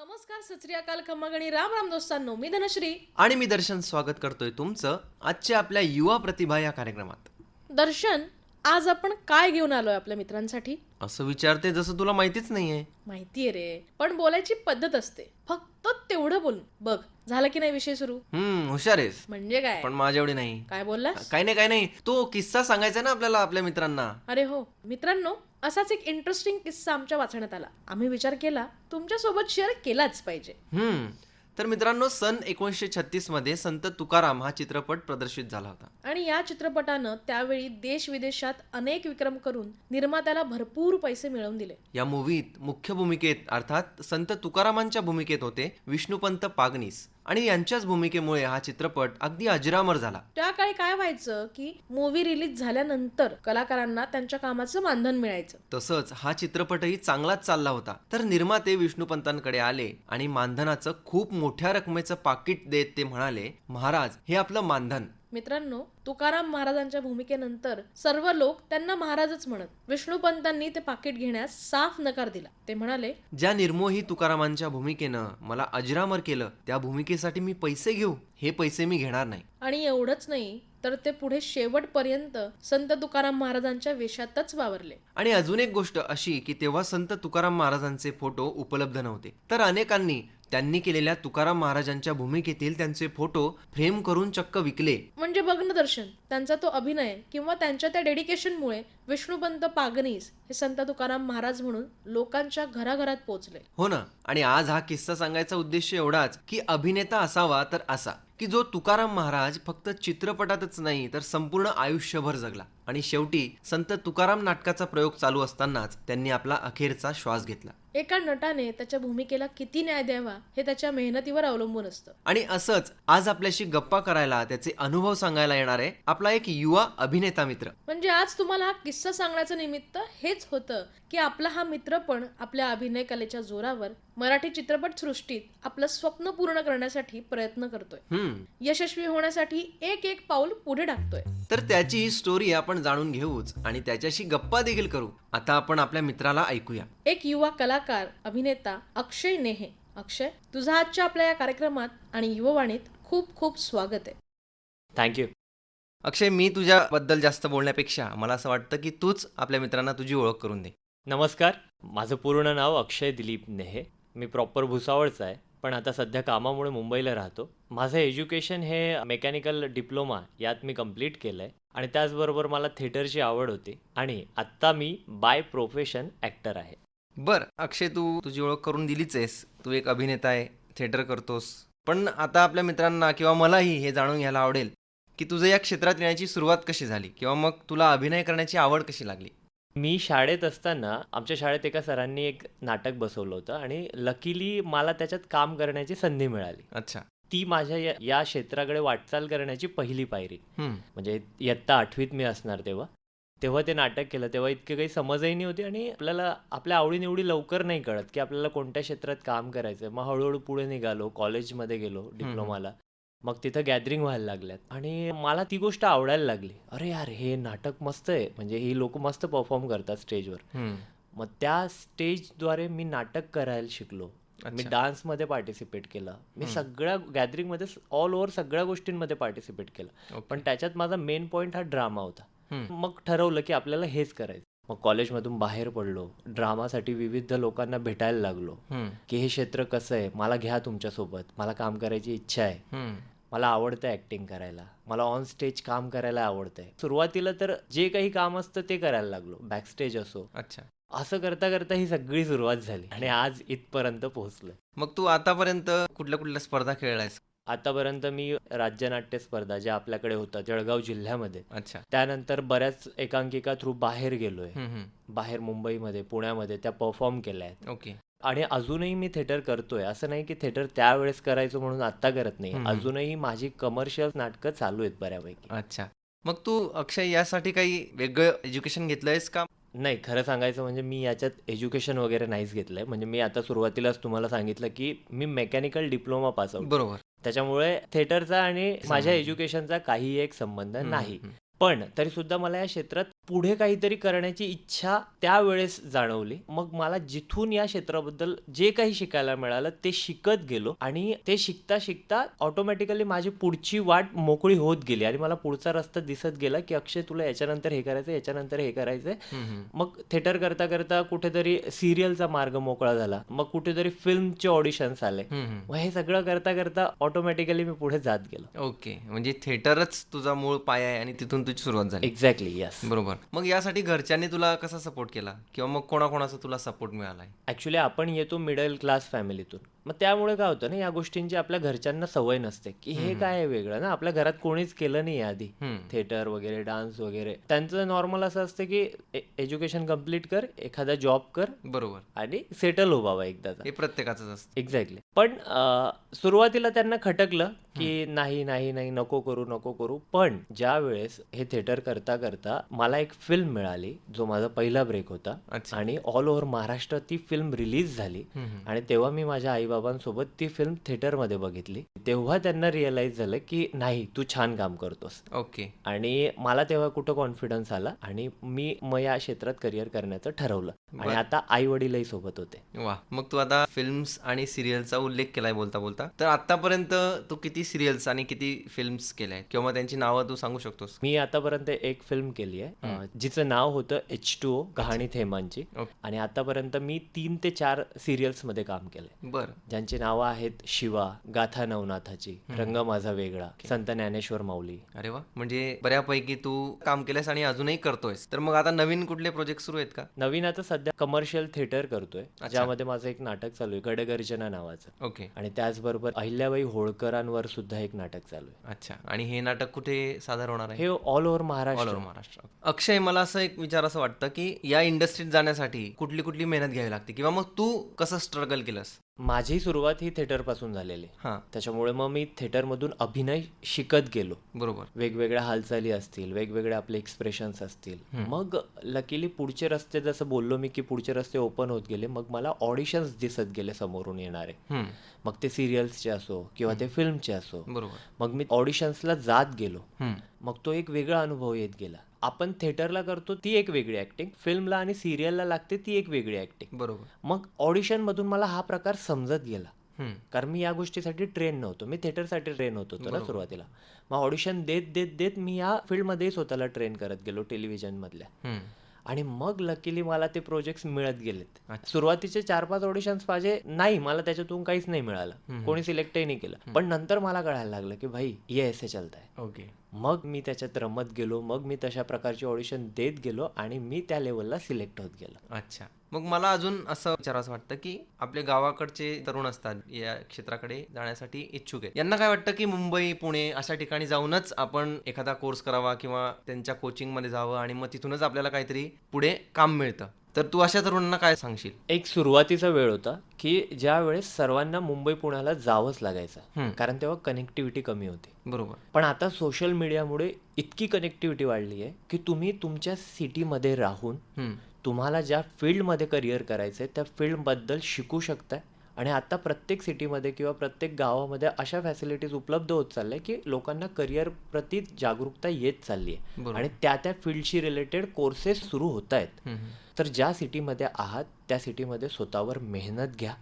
नमस्कार सचरी अकाल खम्मागणी. राम राम दोस्तांनो मी धनश्री. आणि मी दर्शन स्वागत करतोय तुमचं आजच्या आपल्या युवा प्रतिभा या कार्यक्रमात. दर्शन आज आपण काय घेऊन आलोय आपल्या मित्रांसाठी? असं विचारते जसं तुला माहितीच नाहीये. माहितीये रे पण बोलायची पद्धत असते. फक्त तेवढं बोलून. बघ झालं की नाही विषय सुरू? हम्म हुशार आहेस. म्हणजे काय? पण माझ्या एवढी नाही. काय बोललास? काही नाही काही नाही. तो किस्सा सांगायचा ना आपल्याला आपल्या मित्रांना. अरे हो. मित्रांनो असाच एक इंटरेस्टिंग किस्सा आमच्या वाचण्यात आला. आम्ही विचार केला तुमच्यासोबत शेअर केलाच पाहिजे. हम्म. तर मित्रांनो सन एकोणीसशे छत्तीसमध्ये संत तुकाराम हा चित्रपट प्रदर्शित झाला होता. आणि या चित्रपटानं त्यावेळी देश विदेशात अनेक विक्रम करून निर्मात्याला भरपूर पैसे मिळवून दिले. या मूवीत मुख्य भूमिकेत अर्थात संत तुकारामांच्या भूमिकेत होते विष्णुपंत पागनीस. आणि यांच्याच भूमिकेमुळे हा चित्रपट अगदी अजरामर झाला. त्या काळी काय व्हायचं की मूवी रिलीज झाल्यानंतर कलाकारांना त्यांच्या कामाचं मानधन मिळायचं. तसंच हा चित्रपटही चांगलाच चालला होता. तर निर्माते विष्णुपंतांकडे आले आणि मानधनाचं खूप मोठ्या रकमेचं पाकिट देत ते म्हणाले महाराज हे आपलं मानधन. मित्रांनो तुकाराम महाराजांच्या भूमिकेनंतर सर्व लोक त्यांना महाराजच म्हणत विष्णुपंतांनी ते पाकिट घेण्यास साफ नकार दिला. ते म्हणाले ज्या निर्मोही तुकारामांच्या भूमिकेनं मला अजरामर केलं त्या भूमिकेसाठी मी पैसे घेऊ हे पैसे मी घेणार नाही. आणि एवढंच नाही तर ते पुढे शेवटपर्यंत संत तुकाराम महाराजांच्या वेशातच वावरले. आणि अजून एक गोष्ट अशी की तेव्हा संत तुकाराम महाराजांचे फोटो उपलब्ध नव्हते. तर अनेकांनी त्यांनी केलेल्या तुकाराम महाराजांच्या भूमिकेतील त्यांचे फोटो फ्रेम करून चक्क विकले. म्हणजे बघ ना दर्शन त्यांचा तो अभिनय किंवा त्यांच्या त्या डेडिकेशनमुळे विष्णुपंत पागनीस हे संत तुकाराम महाराज म्हणून लोकांच्या घराघरात पोहोचले. हो ना आणि आज हा किस्सा सांगायचा उद्देश एवढाच की अभिनेता असावा तर असा की जो तुकाराम महाराज फक्त चित्रपटातच नाही तर संपूर्ण आयुष्यभर जगला. आणि शेवटी संत तुकाराम नाटकाचा प्रयोग चालू असतानाच त्यांनी आपला अखेरचा श्वास घेतला. एका नटाने त्याच्या भूमिकेला किती न्याय द्यावा हे त्याच्या मेहनतीवर अवलंबून असतं. आणि असंच आज आपल्याशी गप्पा करायला त्याचे अनुभव सांगायला येणार आहे आपला एक युवा अभिनेता मित्र. म्हणजे आज तुम्हाला हा किस्सा सांगण्याचं निमित्त हेच होतं की आपला हा मित्र पण आपल्या अभिनय कलेच्या जोरावर मराठी चित्रपट सृष्टीत आपलं स्वप्न पूर्ण करण्यासाठी प्रयत्न करतोय. यशस्वी होण्यासाठी एक एक पाऊल पुढे टाकतोय. तर त्याची ही स्टोरी आपण जाणून घेऊच आणि त्याच्याशी गप्पा देखील करू. आता आपण आपल्या मित्राला ऐकूया. एक युवा कलाकार अभिनेता अक्षय नेहे. अक्षय तुझा आजच्या आपल्या या कार्यक्रमात आणि युववाणीत खूप खूप स्वागत आहे. थँक्यू अक्षय मी तुझ्याबद्दल जास्त बोलण्यापेक्षा मला असं वाटतं की तूच आपल्या मित्रांना तुझी ओळख करून दे. नमस्कार. माझं पूर्ण नाव अक्षय दिलीप नेहे. मी प्रॉपर भुसावळचा आहे पण आता सध्या कामामुळे मुंबईला राहतो. माझं एज्युकेशन हे मेकॅनिकल डिप्लोमा यात मी कंप्लीट केलं आहे आणि त्याचबरोबर मला थिएटरची आवड होती आणि आत्ता मी बाय प्रोफेशन ॲक्टर आहे. बर अक्षय तू तुझी ओळख करून दिलीच आहेस. तू एक अभिनेता आहे थिएटर करतोस. पण आता आपल्या मित्रांना किंवा मलाही हे जाणून घ्यायला आवडेल की तुझं या क्षेत्रात येण्याची सुरुवात कशी झाली किंवा मग तुला अभिनय करण्याची आवड कशी लागली? मी शाळेत असताना आमच्या शाळेत एका सरांनी एक नाटक बसवलं होतं आणि लकीली मला त्याच्यात काम करण्याची संधी मिळाली. अच्छा. ती माझ्या या- या क्षेत्राकडे वाटचाल करण्याची पहिली पायरी. म्हणजे इयत्ता आठवीत मी असणार तेव्हा. तेव्हा ते नाटक केलं तेव्हा इतके काही समजही नव्हती आणि आपल्याला आपल्या आवडीनिवडी लवकर नाही कळत की आपल्याला कोणत्या क्षेत्रात काम करायचं मग हळूहळू पुढे निघालो कॉलेजमध्ये गेलो डिप्लोमाला मग तिथं गॅदरिंग व्हायला लागल्यात आणि मला ती गोष्ट आवडायला लागली अरे यार हे नाटक मस्त आहे म्हणजे ही लोक मस्त परफॉर्म करतात स्टेजवर. मग त्या स्टेजद्वारे मी नाटक करायला शिकलो मी. डान्समध्ये पार्टिसिपेट केलं मी. सगळ्या गॅदरिंगमध्ये ऑल ओव्हर सगळ्या गोष्टींमध्ये पार्टिसिपेट केलं. पण त्याच्यात माझा मेन पॉईंट हा ड्रामा होता. मग ठरवलं की आपल्याला हेच करायचं. मग कॉलेजमधून बाहेर पडलो ड्रामासाठी विविध लोकांना भेटायला लागलो. की हे क्षेत्र कसं आहे? मला घ्या तुमच्यासोबत. मला काम करायची इच्छा आहे. मला आवडतं ॲक्टिंग करायला. मला ऑन स्टेज काम करायला आवडतंय. सुरुवातीला तर जे काही काम असतं ते करायला लागलो. बॅकस्टेज असो. अच्छा. असं करता करता ही सगळी सुरुवात झाली आणि आज इथपर्यंत पोहोचलोय. मग तू आतापर्यंत कुठल्या कुठल्या स्पर्धा खेळलायस? आतापर्यंत मी राज्यनाट्य स्पर्धा ज्या आपल्याकडे होतात जळगाव जिल्ह्यामध्ये अच्छा. त्यानंतर बऱ्याच एकांकिका थ्रू बाहेर गेलोय. बाहेर मुंबईमध्ये पुण्यामध्ये त्या परफॉर्म केल्या आहेत. ओके. आणि अजूनही मी थिएटर करतोय. असं नाही की थिएटर त्यावेळेस करायचो म्हणून आता करत नाही. अजूनही माझी कमर्शियल नाटकं चालू आहेत बऱ्यापैकी. अच्छा. मग तू अक्षय यासाठी काही वेगळं एज्युकेशन घेतलंयस का? नाही खरं सांगायचं म्हणजे मी याच्यात एज्युकेशन वगैरे नाहीच घेतलंय म्हणजे मी आता सुरुवातीलाच तुम्हाला सांगितलं की मी मेकॅनिकल डिप्लोमा पास आउट बरोबर त्याच्यामुळे थिएटरचा आणि माझ्या. एज्युकेशनचा काही एक संबंध नाही. पण तरी सुद्धा मला या क्षेत्रात पुढे काहीतरी करण्याची इच्छा त्यावेळेस जाणवली. मग मला जिथून या क्षेत्राबद्दल जे काही शिकायला मिळालं ते शिकत गेलो आणि ते शिकता शिकता ऑटोमॅटिकली माझी पुढची वाट मोकळी होत गेली आणि मला पुढचा रस्ता दिसत गेला की अक्षय तुला याच्यानंतर हे करायचं याच्यानंतर हे करायचंय. मग थिएटर करता करता कुठेतरी सिरियलचा मार्ग मोकळा झाला. मग कुठेतरी फिल्मचे ऑडिशन्स आले. मग हे सगळं करता करता ऑटोमॅटिकली मी पुढे जात गेलो. ओके. म्हणजे थिएटरच तुझा मूळ पाय आहे आणि तिथून तुझी सुरुवात झाली. एक्झॅक्टली यस बरोबर. मग यासाठी घरच्यांनी तुला कसा सपोर्ट केला? किंवा मग कोणाकोणाचा तुला सपोर्ट मिळालाय? ऍक्च्युली आपण येतो मिडल क्लास फॅमिलीतून मग त्यामुळे काय होतं ना या गोष्टींची आपल्या घरच्यांना सवय नसते की हे काय वेगळं ना? आपल्या घरात कोणीच केलं नाही आधी. थिएटर वगैरे डान्स वगैरे. त्यांचं नॉर्मल असं असतं की एज्युकेशन कंप्लीट कर एखादा जॉब कर बरोबर. आणि सेटल हो बाबा एकदाचा हे प्रत्येकाच असतं. एक्झॅक्टली पण सुरुवातीला त्यांना खटकलं की नाही नाही नाही नको करू नको करू. पण ज्या वेळेस हे थिएटर करता करता मला एक फिल्म मिळाली जो माझा पहिला ब्रेक होता. आणि ऑल ओव्हर महाराष्ट्र ती फिल्म रिलीज झाली आणि तेव्हा मी माझ्या आईबाबांसोबत ती फिल्म थिएटरमध्ये बघितली. तेव्हा त्यांना रिअलाइज झालं की नाही तू छान काम करतोस. ओके. आणि मला तेव्हा कुठं कॉन्फिडन्स आला आणि मी मग या क्षेत्रात करिअर करण्याचं ठरवलं. आणि आता आई वडीलही सोबत होते. वा मग तू आता फिल्म्स आणि सिरियलचा उल्लेख केलाय बोलता बोलता. तर आतापर्यंत तू किती सिरियल्स आणि किती फिल्म्स केल्या किंवा त्यांची नावं तू सांगू शकतोस? मी आतापर्यंत एक फिल्म केली आहे. जिचं नाव होतं एच टू ओ कहाणी थेमांची. आणि आतापर्यंत मी तीन ते चार सिरियल्समध्ये काम केलंय. बर. ज्यांची नावं आहेत शिवा गाथा नवनाथाची रंग माझा वेगळा संत ज्ञानेश्वर माऊली. अरे वा. म्हणजे बऱ्यापैकी तू काम केलंस आणि अजूनही करतोयस. तर मग आता नवीन कुठले प्रोजेक्ट सुरू आहेत का? नवीन आता सध्या कमर्शियल थिएटर करतोय. ज्यामध्ये माझं एक नाटक चालू आहे गडगर्जना नावाचं. ओके. आणि त्याचबरोबर अहिल्याबाई होळकरांवर सुद्धा एक नाटक चालू आहे. अच्छा. आणि हे नाटक कुठे सादर होणार आहे? हे all over all Maharashtra over Maharashtra. Akshay मला असं एक विचार असं वाटतं की या इंडस्ट्रीत जाण्यासाठी कुठली कुठली मेहनत घ्यावी लागते? किंवा मग तू कसं स्ट्रगल केलंस? माझी सुरुवात ही थिएटरपासून झालेली. हा. त्याच्यामुळे मग मी थिएटरमधून अभिनय शिकत गेलो. बरोबर. वेगवेगळ्या हालचाली असतील वेगवेगळे आपले एक्सप्रेशन्स असतील. मग लकीली पुढचे रस्ते जसं बोललो मी की पुढचे रस्ते ओपन होत गेले मग मला ऑडिशन्स दिसत गेले समोरून येणारे. मग ते सिरियल्सचे असो किंवा ते फिल्मचे असो. बरोबर. मग मी ऑडिशन्सला जात गेलो. मग तो एक वेगळा अनुभव येत गेला. आपण थिएटरला करतो ती एक वेगळी ऍक्टिंग फिल्मला आणि सिरियलला लागते ती एक वेगळी ऍक्टिंग बरोबर. मग ऑडिशन मधून मला हा प्रकार समजत गेला. कारण मी या गोष्टीसाठी ट्रेन नव्हतो. मी थिएटरसाठी ट्रेन होत होतो ना सुरुवातीला. मग ऑडिशन देत देत देत मी या फील्डमध्ये स्वतःला ट्रेन करत गेलो टेलिव्हिजन मधल्या. आणि मग लकीली मला ते प्रोजेक्ट मिळत गेलेत. सुरुवातीचे चार पाच ऑडिशन्स माझे नाही मला त्याच्यातून काहीच नाही मिळालं. कोणी सिलेक्टही नाही केलं. पण नंतर मला कळायला लागलं की भाई ये ऐसे चलता है ओके मग मी त्याच्यात रमत गेलो मग मी तशा प्रकारचे ऑडिशन देत गेलो आणि मी त्या लेवलला सिलेक्ट होत गेलो. अच्छा. मग मला अजून असं विचारावं वाटतं की आपले गावाकडचे तरुण असतात या क्षेत्राकडे जाण्यासाठी इच्छुक आहे यांना काय वाटतं की मुंबई पुणे अशा ठिकाणी जाऊनच आपण एखादा कोर्स करावा किंवा त्यांच्या कोचिंगमध्ये जावं आणि मग तिथूनच आपल्याला काहीतरी पुढे काम मिळतं? तर तू अशा तरुणांना काय सांगशील? एक सुरुवातीचा वेळ होता की ज्या वेळेस सर्वांना मुंबई पुण्याला जावंच लागायचं कारण तेव्हा कनेक्टिव्हिटी कमी होती. बरोबर. पण आता सोशल मीडियामुळे इतकी कनेक्टिव्हिटी वाढली आहे की तुम्ही तुमच्या सिटीमध्ये राहून तुम्हाला ज्या फील्डमध्ये करिअर करायचं आहे त्या फील्डबद्दल शिकू शकताय. आणि आता प्रत्येक सिटीमध्ये किंवा प्रत्येक गावामध्ये अशा फॅसिलिटीज उपलब्ध होत चालल्या की लोकांना करिअर प्रती जागरूकता येत चालली आहे. आणि त्या त्या फील्डशी रिलेटेड कोर्सेस सुरू होत आहेत तर ज्या सिटीमध्ये आहात त्या सिटीमध्ये स्वतःवर मेहनत घ्या.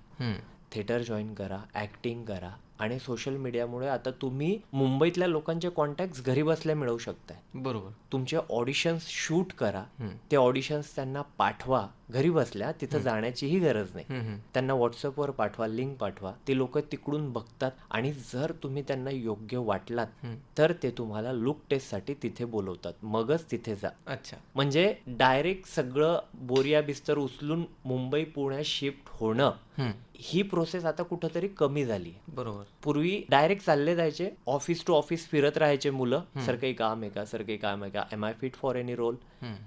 थिएटर जॉईन करा ॲक्टिंग करा आणि सोशल मीडियामुळे आता तुम्ही मुंबईतल्या लोकांचे कॉन्टॅक्ट घरी बसल्या मिळवू शकताय. बरोबर. तुमचे ऑडिशन्स शूट करा. ते ऑडिशन्स त्यांना पाठवा. घरी बसल्या तिथं जाण्याचीही गरज नाही. त्यांना व्हॉट्सअपवर पाठवा लिंक पाठवा. ते लोक तिकडून बघतात आणि जर तुम्ही त्यांना योग्य वाटलात तर ते तुम्हाला लुक टेस्टसाठी तिथे बोलवतात. मगच तिथे जा. अच्छा. म्हणजे डायरेक्ट सगळं बोरिया बिस्तर उचलून मुंबई पुण्यात शिफ्ट होणं ही प्रोसेस आता कुठंतरी कमी झाली आहे बरोबर. पूर्वी डायरेक्ट चालले जायचे ऑफिस टू ऑफिस फिरत राहायचे मुलं. सर काही काम आहे का सर काही काम आहे का am I fit for any role.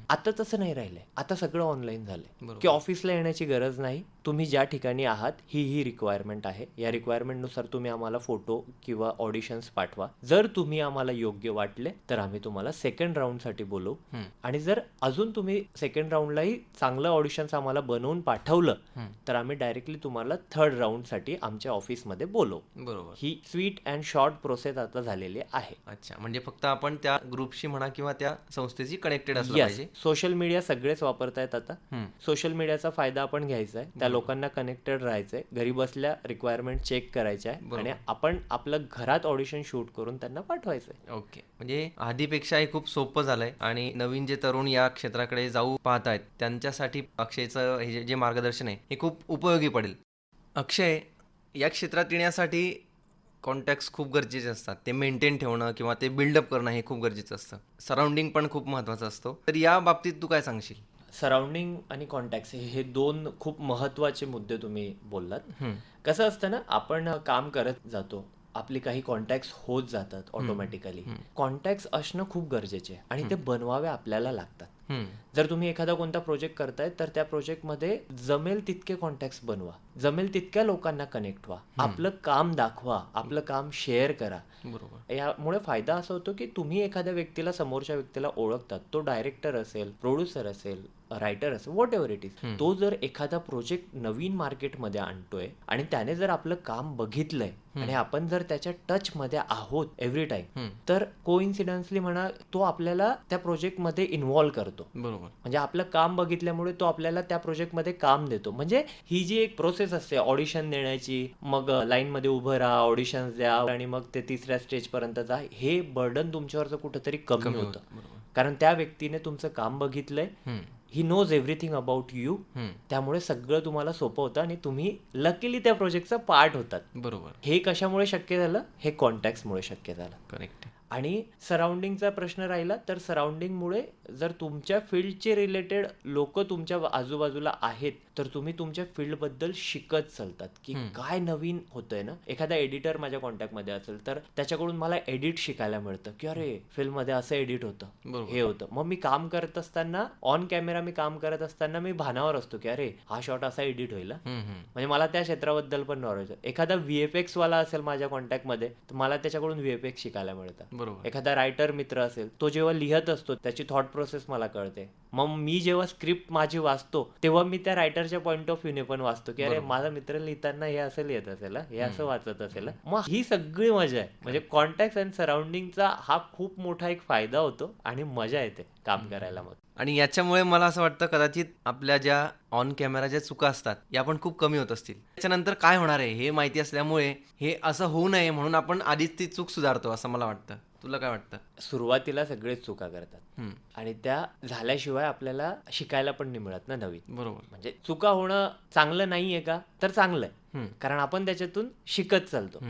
आता तसं नाही राहिलंय. आता सगळं ऑनलाईन झालंय. की ऑफिसला येण्याची गरज नाही. तुम्ही ज्या ठिकाणी आहात ही ही रिक्वायरमेंट आहे. या रिक्वायरमेंटनुसार तुम्ही आम्हाला फोटो किंवा ऑडिशन्स पाठवा. जर तुम्ही आम्हाला योग्य वाटले तर आम्ही तुम्हाला सेकंड राऊंडसाठी बोलवू. हम्म. आणि जर अजून तुम्ही सेकंड राऊंडलाही चांगलं ऑडिशन्स आम्हाला बनवून पाठवलं. तर आम्ही डायरेक्टली तुम्हाला थर्ड राऊंडसाठी आमच्या ऑफिसमध्ये बोलवू. बरोबर. ही स्वीट अँड शॉर्ट प्रोसेस आता झालेली आहे. अच्छा म्हणजे फक्त आपण त्या ग्रुपशी म्हणा किंवा त्या संस्थेशी कनेक्टेड असलं पाहिजे. सोशल मीडिया सगळेच वापरतायत आता. सोशल मीडियाचा फायदा आपण घ्यायचा आहे लोकांना कनेक्टेड राहायचंय. घरी बसल्या रिक्वायरमेंट चेक करायच्या आहे. आणि आपण आपलं घरात ऑडिशन शूट करून त्यांना पाठवायचंय. ओके म्हणजे आधीपेक्षा हे खूप सोपं झालंय. आणि नवीन जे तरुण या क्षेत्राकडे जाऊ पाहत आहेत त्यांच्यासाठी अक्षयचं हे जे- जे मार्गदर्शन आहे हे खूप उपयोगी पडेल. अक्षय या क्षेत्रात येण्यासाठी कॉन्टॅक्ट्स खूप गरजेचे असतात. ते मेंटेन ठेवणं किंवा ते बिल्डअप करणं हे खूप गरजेचं असतं. सराउंडिंग पण खूप महत्त्वाचं असतं. तर या बाबतीत तू काय सांगशील? सराउंडिंग आणि कॉन्टॅक्ट्स हे दोन खूप महत्त्वाचे मुद्दे तुम्ही बोललात. कसं असतं ना आपण काम करत जातो आपली काही कॉन्टॅक्ट्स होत जातात ऑटोमॅटिकली कॉन्टॅक्ट्स असणं खूप गरजेचे आहे आणि ते बनवावे आपल्याला लागतात. जर तुम्ही एखादा कोणता प्रोजेक्ट करताय तर त्या प्रोजेक्टमध्ये जमेल तितके कॉन्टॅक्ट्स बनवा. जमेल तितक्या लोकांना कनेक्ट व्हा. आपलं काम दाखवा. आपलं काम शेअर करा. बरोबर. यामुळे फायदा असा होतो की तुम्ही एखाद्या व्यक्तीला समोरच्या व्यक्तीला ओळखतात. तो डायरेक्टर असेल प्रोड्युसर असेल रायटर असेल व्हॉट एव्हर इट इज तो जर एखादा प्रोजेक्ट नवीन मार्केटमध्ये आणतोय आणि त्याने जर आपलं काम बघितलंय आणि आपण जर त्याच्या टच मध्ये आहोत एव्हरी टाइम तर कोइन्सिडन्सली म्हणा तो आपल्याला त्या प्रोजेक्टमध्ये इन्व्हॉल्व करतो. बरोबर. म्हणजे आपलं काम बघितल्यामुळे तो आपल्याला त्या प्रोजेक्टमध्ये काम देतो. म्हणजे ही जी एक प्रोसेस असते. ऑडिशन देण्याची. मग लाईन मध्ये उभं राहा ऑडिशन द्या आणि मग ते तिसऱ्या स्टेज पर्यंत जा. हे बर्डन तुमच्यावरचं कुठेतरी कमी होतं. कारण त्या व्यक्तीने तुमचं काम बघितलंय. He knows everything about you. त्यामुळे सगळं तुम्हाला सोपं होतं आणि तुम्ही लकीली त्या प्रोजेक्टचा पार्ट होतात. बरोबर. हे कशामुळे शक्य झालं? हे कॉन्टॅक्टमुळे शक्य झालं. करेक्ट आणि सराउंडिंगचा प्रश्न राहिला तर सराउंडिंगमुळे जर तुमच्या फील्डचे रिलेटेड लोक तुमच्या आजूबाजूला आहेत तर तुम्ही तुमच्या फील्डबद्दल शिकत चालतात की काय नवीन होतंय ना? एखादा एडिटर माझ्या कॉन्टॅक्टमध्ये असेल तर त्याच्याकडून मला एडिट शिकायला मिळतं की अरे फिल्ममध्ये असं एडिट होतं. हे होतं. मग मी काम करत असताना ऑन कॅमेरा मी काम करत असताना मी भानावर असतो की अरे हा शॉट असा एडिट होईल. म्हणजे मला त्या क्षेत्राबद्दल पण नॉलेज एखादा व्हीएफएक्स वाला असेल माझ्या कॉन्टॅक्टमध्ये तर मला त्याच्याकडून व्हीएफएक्स शिकायला मिळतं. बरोबर. एखादा रायटर मित्र असेल तो जेव्हा लिहत असतो त्याची थॉट प्रोसेस मला कळते. मग मी जेव्हा स्क्रिप्ट माझी वाचतो तेव्हा मी त्या रायटरच्या पॉईंट ऑफ व्ह्यूने पण वाचतो की अरे माझा मित्र लिहिताना हे असं लिहित असेल हा, असं वाचत असेल. मग ही सगळी मजा आहे. म्हणजे कॉन्टॅक्ट अँड सराउंडिंगचा हा खूप मोठा एक फायदा होतो आणि मजा येते काम करायला मग. आणि याच्यामुळे मला असं वाटतं कदाचित आपल्या ज्या ऑन कॅमेरा ज्या चुका असतात या पण खूप कमी होत असतील. त्याच्यानंतर काय होणार आहे हे माहिती असल्यामुळे हे असं होऊ नये म्हणून आपण आधीच ती चूक सुधारतो असं मला वाटतं. तुला काय वाटतं? सुरुवातीला सगळेच चुका करतात. आणि त्या झाल्याशिवाय आपल्याला शिकायला पण नाही मिळत ना नवीन. बरोबर. म्हणजे चुका होणं चांगलं नाहीये का? तर चांगलं आहे कारण आपण त्याच्यातून शिकत चालतो.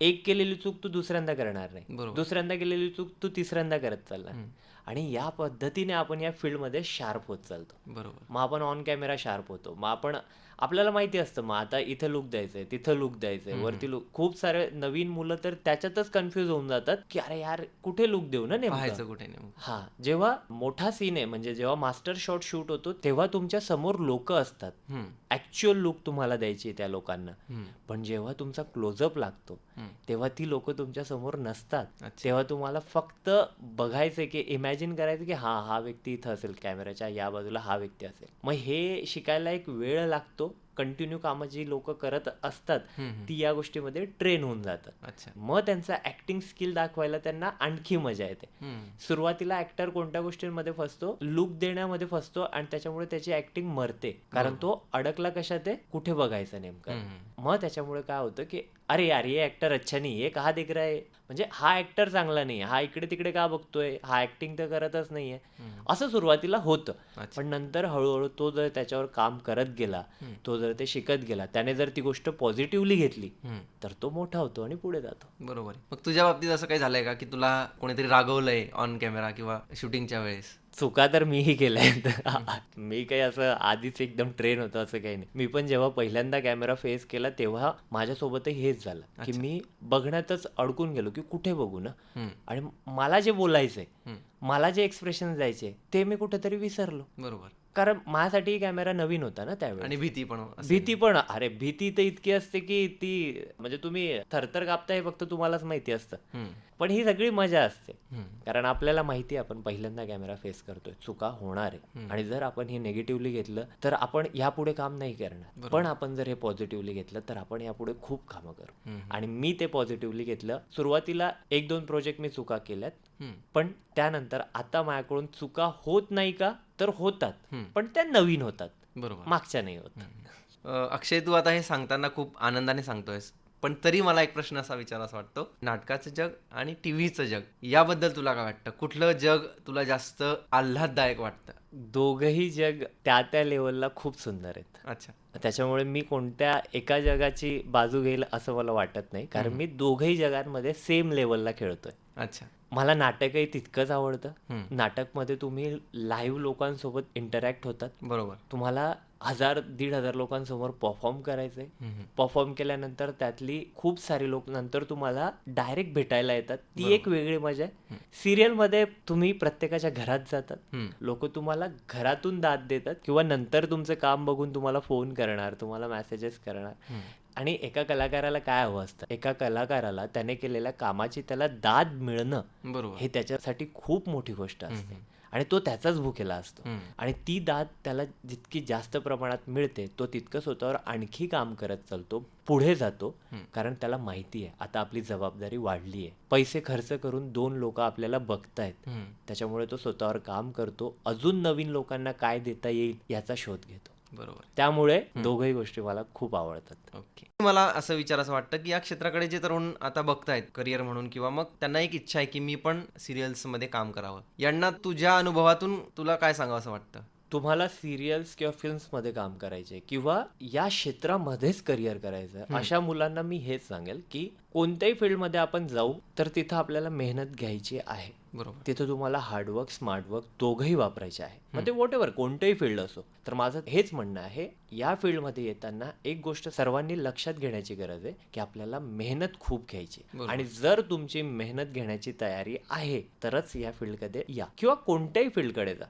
एक केलेली चूक तू दुसऱ्यांदा करणार नाही. दुसऱ्यांदा केलेली चूक तू तिसऱ्यांदा करत हम्म. आणि या पद्धतीने आपण या फील्डमध्ये शार्प होत चालतो. बरोबर. मग आपण ऑन कॅमेरा शार्प होतो. मग आपण आपल्याला माहिती असतं मग आता इथं लुक द्यायचंय तिथं लुक द्यायचंय वरती लुक खूप सारे नवीन मुलं तर त्याच्यातच कन्फ्युज होऊन जातात की अरे यार कुठे लुक देऊ ना नेमकं? कुठे हा जेव्हा मोठा सीन आहे म्हणजे जेव्हा मास्टर शॉट शूट होतो तेव्हा तुमच्यासमोर लोक असतात. ऍक्च्युअल लुक तुम्हाला द्यायची त्या लोकांना. पण जेव्हा तुमचा क्लोजअप लागतो. तेव्हा ती लोक तुमच्यासमोर नसतात. तेव्हा तुम्हाला फक्त बघायचंय की इमॅजिन करायचं की हा हा व्यक्ती इथं असेल कॅमेऱ्याच्या या बाजूला हा व्यक्ती असेल. मग हे शिकायला एक वेळ लागतो कंटिन्यू कामं जी लोक करत असतात. ती या गोष्टीमध्ये ट्रेन होऊन जातात. मग त्यांचा ऍक्टिंग स्किल दाखवायला त्यांना आणखी मजा येते. सुरुवातीला ऍक्टर कोणत्या गोष्टींमध्ये फसतो? लुक देण्यामध्ये फसतो आणि त्याच्यामुळे त्याची ऍक्टिंग मरते. कारण तो अडकला कशात आहे? कुठे बघायचं नेमकं? मग त्याच्यामुळे काय होतं की अरे यार ये ऍक्टर अच्छा नाही ये कहा दिख रहा है म्हणजे हा ऍक्टर चांगला नाही हा इकडे तिकडे का बघतोय हा ऍक्टिंग तर करतच नाहीये. असं सुरुवातीला होतं. पण नंतर हळूहळू तो जर त्याच्यावर काम करत गेला. तो जर ते शिकत गेला त्याने जर ती गोष्ट पॉझिटिव्हली घेतली. तर तो मोठा होतो आणि पुढे जातो बरोबर आहे. मग तुझ्या बाबतीत असं काही झालंय का की तुला कोणीतरी रागवलंय ऑन कॅमेरा किंवा शूटिंगच्या वेळेस चुका तर मीही केल्या मी काही असं आधीच एकदम ट्रेन होतो असं काही नाही. मी पण जेव्हा पहिल्यांदा कॅमेरा फेस केला तेव्हा माझ्यासोबतही हेच झालं. की मी बघण्यातच अडकून गेलो की कुठे बघू ना? आणि मला जे बोलायचंय. मला जे एक्सप्रेशन द्यायचे ते मी कुठेतरी विसरलो. बरोबर. कारण माझ्यासाठी कॅमेरा नवीन होता ना त्यावेळी आणि भीती पण. भीती पण अरे भीती तर इतकी असते की ती म्हणजे तुम्ही थरथर कापता हे फक्त तुम्हालाच माहिती असतं. पण ही सगळी मजा असते. कारण आपल्याला माहिती आहे आपण पहिल्यांदा कॅमेरा फेस करतोय. चुका होणार आहे. आणि जर आपण हे निगेटिव्हली घेतलं तर आपण यापुढे काम नाही करणार. पण आपण जर हे पॉझिटिव्हली घेतलं तर आपण यापुढे खूप कामं करू. आणि मी ते पॉझिटिव्हली घेतलं सुरुवातीला एक दोन प्रोजेक्ट मी चुका केल्यात. पण त्यानंतर आता माझ्याकडून चुका होत नाही का तर होतात. पण त्या नवीन होतात. बरोबर. मागच्या नाही होत. अक्षय तू आता हे सांगताना खूप आनंदाने सांगतोयस पण तरी मला एक प्रश्न असा विचारावा वाटतो. नाटकाचं जग आणि टीव्हीचं जग याबद्दल तुला काय वाटतं? कुठलं जग तुला जास्त आल्हाददायक वाटतं? दोघही जग त्या त्या लेवलला खूप सुंदर आहेत. अच्छा. त्याच्यामुळे मी कोणत्या एका जगाची बाजू घेईल असं मला वाटत नाही. कारण मी दोघही जगांमध्ये सेम लेवलला खेळतोय. अच्छा. मला नाटकही तितकंच आवडतं. नाटकमध्ये तुम्ही लाईव्ह लोकांसोबत इंटरॅक्ट होतात. बरोबर. तुम्हाला हजार दीड हजार लोकांसमोर परफॉर्म करायचंय. परफॉर्म केल्यानंतर त्यातली खूप सारी लोक नंतर तुम्हाला डायरेक्ट भेटायला येतात. ती एक वेगळी मजा आहे. सिरियलमध्ये तुम्ही प्रत्येकाच्या घरात जातात. लोक तुम्हाला घरातून दाद देतात किंवा नंतर तुमचं काम बघून तुम्हाला फोन करणार तुम्हाला मेसेजेस करणार. आणि एका कलाकाराला काय हवं असतं? एका कलाकाराला त्याने केलेल्या कामाची त्याला दाद मिळणं बरोबर. हे त्याच्यासाठी खूप मोठी गोष्ट असते. आणि तो त्याचाच भुकेला असतो. आणि ती दाद त्याला जितकी जास्त प्रमाणात मिळते तो तितकं स्वतःवर आणखी काम करत चालतो पुढे जातो कारण त्याला माहिती आहे. आता आपली जबाबदारी वाढली आहे. पैसे खर्च करून दोन लोक आपल्याला बघतायत. त्याच्यामुळे तो स्वतःवर काम करतो. अजून नवीन लोकांना काय देता येईल याचा शोध घेतो. बरोबर. त्यामुळे दोघही गोष्टी मला खूप आवडतात. ओके. मला असं विचार असं वाटतं की या क्षेत्राकडे जे तरुण आता बघतायत करिअर म्हणून किंवा मग त्यांना एक इच्छा आहे की मी पण सिरियल्समध्ये काम करावं. यांना तुझ्या अनुभवातून तुला काय सांगावं असं वाटतं? तुम्हाला सिरियल्स किंवा फिल्म्समध्ये काम करायचे किंवा या क्षेत्रामध्येच करिअर करायचं अशा मुलांना मी हेच सांगेल की कोणत्याही फील्डमध्ये आपण जाऊ तर तिथं आपल्याला मेहनत घ्यायची आहे. बरोबर. तिथं तुम्हाला हार्डवर्क स्मार्टवर्क दोघंही वापरायचे आहे. मग ते वॉट एव्हर कोणतंही फील्ड असो. तर माझं हेच म्हणणं आहे या फील्डमध्ये येताना एक गोष्ट सर्वांनी लक्षात घेण्याची गरज आहे की आपल्याला मेहनत खूप घ्यायची आणि जर तुमची मेहनत घेण्याची तयारी आहे तरच या फील्डकडे या. किंवा कोणत्याही फील्डकडे जा.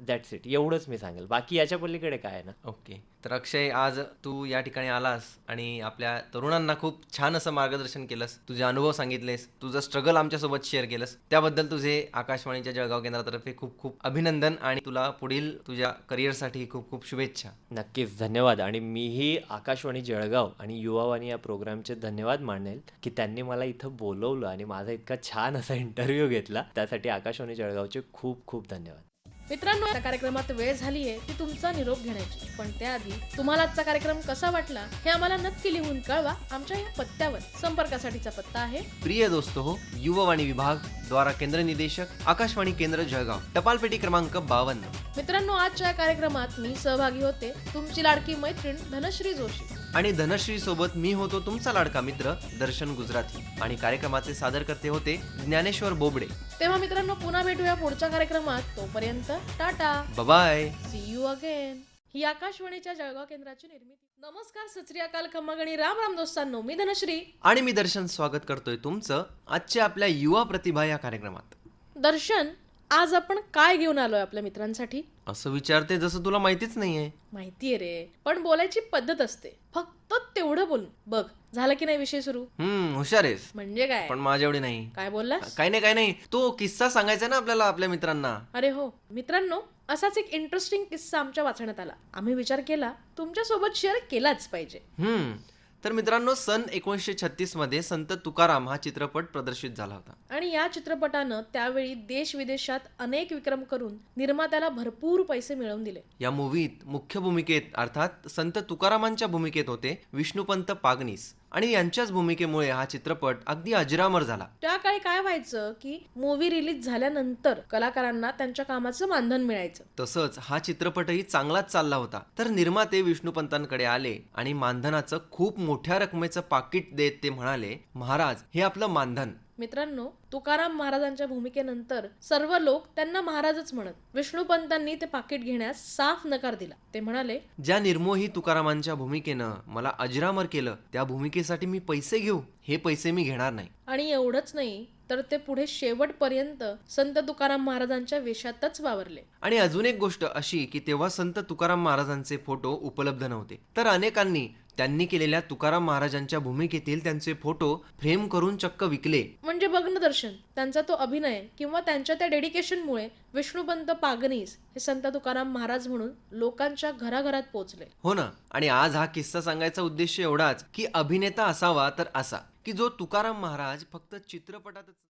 दॅट्स इट एवढंच मी सांगेल. बाकी याच्या पलीकडे काय आहे ना? ओके. तर अक्षय आज तू या ठिकाणी आलास आणि आपल्या तरुणांना खूप छान असं मार्गदर्शन केलंस. तुझे अनुभव सांगितलेस. तुझं स्ट्रगल आमच्यासोबत शेअर केलंस. त्याबद्दल तुझे आकाशवाणीच्या जळगाव केंद्रातर्फे खूप खूप अभिनंदन आणि तुला पुढील तुझ्या करिअरसाठी खूप खूप शुभेच्छा. नक्कीच धन्यवाद. आणि मीही आकाशवाणी जळगाव आणि युवावाणी या प्रोग्रामचे धन्यवाद मानेल की त्यांनी मला इथं बोलवलं आणि माझा इतका छान असा इंटरव्ह्यू घेतला. त्यासाठी आकाशवाणी जळगावचे खूप खूप धन्यवाद. मित्रांनो या कार्यक्रमात वेळ झालीये ती तुमचा निरोप घेण्याची. पण त्याआधी तुम्हाला आजचा कार्यक्रम कसा वाटला हे आम्हाला नक्की लिहून कळवा. आमच्या या पत्त्यावर संपर्कासाठीचा पत्ता आहे. प्रिय दोस्त हो युववाणी विभाग द्वारा केंद्र निदेशक आकाशवाणी केंद्र जळगाव. टपाल पेटी क्रमांक बावन्न. मित्रांनो आजच्या या कार्यक्रमात मी सहभागी होते तुमची लाडकी मैत्रीण धनश्री जोशी. आणि धनश्री सोबत मी होतो तुमचा लाडका मित्र दर्शन गुजराती आणि कार्यक्रमाचे सादरकर्ते होते ज्ञानेश्वर बोबडे. तेव्हा मित्रांनो पुन्हा भेटूया पुढच्या कार्यक्रमात. तोपर्यंत Tata. Bye see you again ही आकाशवाणीच्या जळगाव केंद्राची निर्मिती. नमस्कार सत श्री अकाल खम्मागणी राम राम दोस्तांनो. मी धनश्री. आणि मी दर्शन स्वागत करतोय तुमचं आजच्या आपल्या युवा प्रतिभा या कार्यक्रमात. दर्शन आज आपण काय घेऊन आलोय आपल्या मित्रांसाठी? असं विचारते जसं तुला माहितीच नाहीये. माहितीये रे. पण बोलायची पद्धत असते. फक्त तेवढं बोलून. बघ झालं की नाही विषय सुरू? हम्म हुशार आहेस. म्हणजे काय? पण माझ्या एवढी नाही. काय बोललास? काही नाही काही नाही. तो किस्सा सांगायचा ना आपल्याला आपल्या मित्रांना. अरे हो. मित्रांनो असाच एक इंटरेस्टिंग किस्सा आमच्या वाचण्यात आला. आम्ही विचार केला तुमच्यासोबत शेअर केलाच पाहिजे. हम्म. तर मित्रांनो सन एकोणीसशे छत्तीसमध्ये संत तुकाराम हा चित्रपट प्रदर्शित झाला होता. आणि या चित्रपटानं त्यावेळी देश विदेशात अनेक विक्रम करून निर्मात्याला भरपूर पैसे मिळवून दिले. या मूवीत मुख्य भूमिकेत अर्थात संत तुकारामांच्या भूमिकेत होते विष्णुपंत पागनीस. आणि यांच्याच भूमिकेमुळे हा चित्रपट अगदी अजरामर झाला. त्या काळी काय व्हायचं की मूवी रिलीज झाल्यानंतर कलाकारांना त्यांच्या कामाचं मानधन मिळायचं. तसंच हा चित्रपटही चांगलाच चालला होता. तर निर्माते विष्णुपंतांकडे आले आणि मानधनाचं खूप मोठ्या रकमेचं पाकिट देत ते म्हणाले महाराज हे आपलं मानधन. मित्रांनो तुकाराम महाराजांच्या भूमिकेनंतर सर्व लोक त्यांना महाराजच म्हणत विष्णुपंतांनी ते पाकिट घेण्यास साफ नकार दिला. ते म्हणाले ज्या निर्मोही तुकारामांच्या भूमिकेनं मला अजरामर केलं त्या भूमिकेसाठी मी पैसे घेऊ हे पैसे मी घेणार नाही. आणि एवढंच नाही तर ते पुढे शेवटपर्यंत संत तुकाराम महाराजांच्या वेशातच वावरले. आणि अजून एक गोष्ट अशी की तेव्हा संत तुकाराम महाराजांचे फोटो उपलब्ध नव्हते. तर अनेकांनी त्यांनी केलेल्या तुकाराम महाराजांच्या भूमिकेतील त्यांचे फोटो फ्रेम करून चक्क विकले. म्हणजे बघ ना दर्शन त्यांचा तो अभिनय किंवा त्यांच्या त्या डेडिकेशनमुळे विष्णुपंत पागनीस हे संत तुकाराम महाराज म्हणून लोकांच्या घराघरात पोहोचले. हो ना आणि आज हा किस्सा सांगायचा उद्देश एवढाच की अभिनेता असावा तर असा की जो तुकाराम महाराज फक्त चित्रपटातच